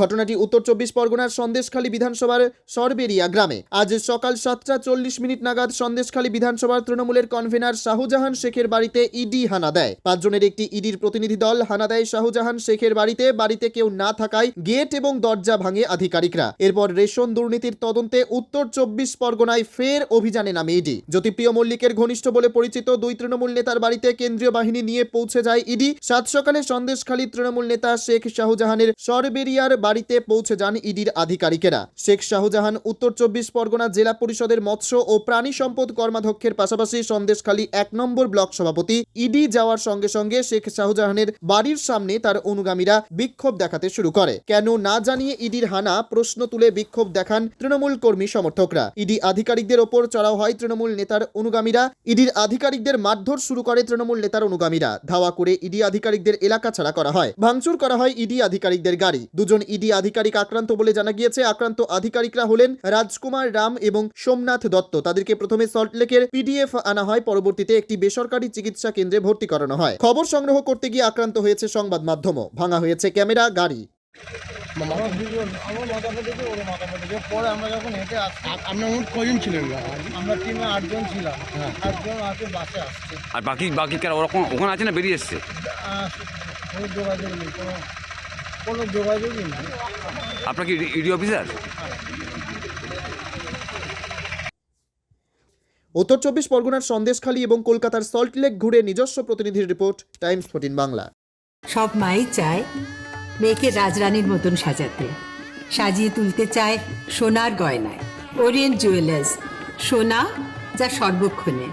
ঘটনাটি উত্তর চব্বিশ পরগনার সন্দেশখালী বিধানসভার সরবেরিয়া গ্রামে। আজ সকাল সাতটা চল্লিশ মিনিট নাগাদ সন্দেশখালী বিধানসভার তৃণমূলের কনভেনার শাহজাহান শেখের বাড়িতে ইডি হানা দেয়। পাঁচজনের একটি ইডির প্রতিনিধি দল হানা দেয় শাহজাহান শেখের বাড়িতে বাড়িতে কেউ না থাকায় গেট এবং দরজা ভাঙে আধিকারিকরা। এরপর রেশন দুর্নীতির তদন্তে উত্তর চব্বিশ পরগনায় ফের অভিযানে নামে ইডি। জ্যোতিপ্রিয় মল্লিকের ঘনিষ্ঠ বলে পরিচিত দুই তৃণমূল নেতার বাড়িতে কেন্দ্রীয় বাহিনী নিয়ে পৌঁছে যায় ইডি। সাত সকালে সন্দেশখালী তৃণমূল নেতা শেখ শাহজাহানের সরবেরিয়ার বাড়িতে পৌঁছে যান ইডির আধিকারিকেরা। শেখ শাহজাহান উত্তর চব্বিশ পরগনা জেলা পরিষদের মৎস্য ও প্রাণী সম্পদ কর্মাধ্যক্ষের পাশাপাশি সন্দেশখালী এক নম্বর ব্লক সভাপতি, ইডি যাওয়ার সঙ্গে সঙ্গে শেখ শাহজাহানের বাড়ির সামনে তার অনুগামীরা বিক্ষোভ দেখাতে শুরু করে। কেন না জানিয়ে ইডির হানা প্রশ্ন তুলে বিক্ষোভ দেখান তৃণমূল কর্মী সমর্থকরা। ইডি আধিকারিকদের ওপর চড়াও হয় তৃণমূল নেতার অনুগামীরা। ইডির আধিকারিকদের মারধর শুরু করে তৃণমূল নেতার অনুগামীরা। ধাওয়া করে ইডি আধিকারিকদের এলাকা ছাড়া করা হয়। ভাঙচুর করা হয় ইডি আধিকারিকদের গাড়ি। দুজন ইডি আধিকারিক আক্রান্ত বলে জানা গিয়েছে। আক্রান্ত আধিকারিকরা হলেন রাজকুমার রাম এবং সোমনাথ দত্ত। তাদেরকে প্রথমে সল্টলেকের পিডিএফ আনা হয় পরবর্তীতে একটি বেসরকারি চিকিৎসা কেন্দ্রে ভর্তি করানো হয়। খবর সংগ্রহ করতে গিয়ে আক্রান্ত হয়েছে সংবাদ মাধ্যমও। ভাঙা হয়েছে ক্যামেরা গাড়ি। পরে আমরা যখন হেঁটে আপনার মোট কজন ছিলেন? আমরা টিমে আটজন ছিলাম। আটজন আছে বাসে আসছে। আর বাকি বাকি ওরকম ওখানে আছে না বেরিয়ে এসছে? যোগাযোগ নেই কোনো কোনো যোগাযোগই নেই আপনার কি ইডি অফিসার উত্তর চব্বিশ পরগনার সন্দেশখালী এবং কলকাতার সল্টলেক ঘুরে নিজস্ব প্রতিনিধির রিপোর্ট টাইমস ফোর্টিন বাংলা সব মাই চায় মেয়েকে রাজরানীর মতন সাজাতে সাজিয়ে তুলতে চায় সোনার গয়নায় ওরিয়েন্ট জুয়েলার্স সোনা যা সর্বক্ষণের